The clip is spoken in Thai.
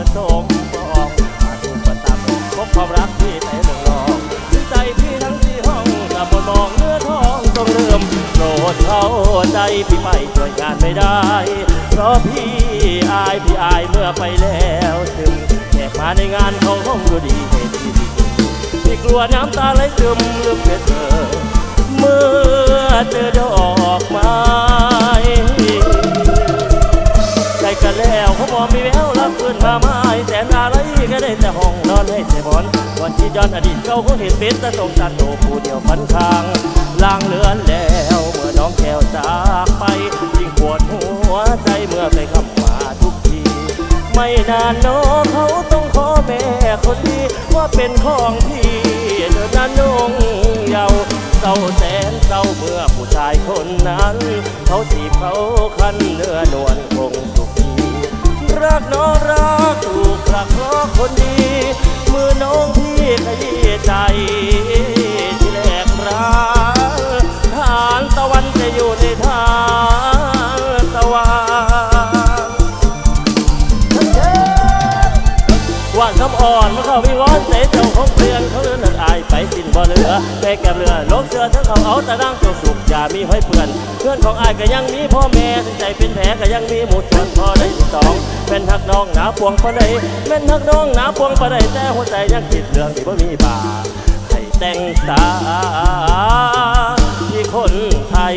ที่เธอสมองมาถูกประตักพบความรักที่ใจเรื่องรองถึงใจพี่ทั้งที่ห้องกลับมามองเนื้อทองต้องเริ่มโปรดเข้าใจพี่ไปช่วยงานไม่ได้ เพราะพี่อายพี่อายเมื่อไปแล้วซึมแขกมาในงานเขาห้องดูดีให้พี่ดีที่กลัวน้ำตาไหลซึมลืมเธอเธอเมื่อ ห้องนอนให้เสบอนวันที่ย้อนอดีตเก่าเขาเห็นเป็นต่สงสารโตผู้เดียวพันทางลางเลือนแล้วเมื่อน้องแก้วจากไปยิ่งปวดหัวใจเมื่อไปคำว่าทุกที ไม่นานน้องเขาต้องขอแม่คนดีว่าเป็นของพี่เดินนั้นนงเยาเศร้าแสนเศร้าเมื่อผู้ชายคนนั้น เขาจีบเขาคันเนื้อนวลคงสุขีรักน้องรักถูกรักเพราะคนดี มือน้องพี่ขยี้ใจ ที่แรกรักทานตะวันจะอยู่ในทางตะวันว่านคำอ่อนเมื่อเข้าวิวอนเตะเจ้าของเพื่อนเขาเลือนอ ไปสิ้นบ่เหลือแต่แก็บเรือลกเสือทั้งเขาเอาแต่ร่างตัวสุกอย่ามีห้อยเพื่อน เพื่อนของอายก็ยังมีพ่อแม่ถึงใจเป็นแผลก็ยังมีหมูส่วนพอได้สองเป็นหักน้องหนาพวงปะไดเป็นหักน้องหนาพวงปะไดแต่หัวใจยังติดเรื่องที่บ่มีบาให้แต่งตาที่คนไทย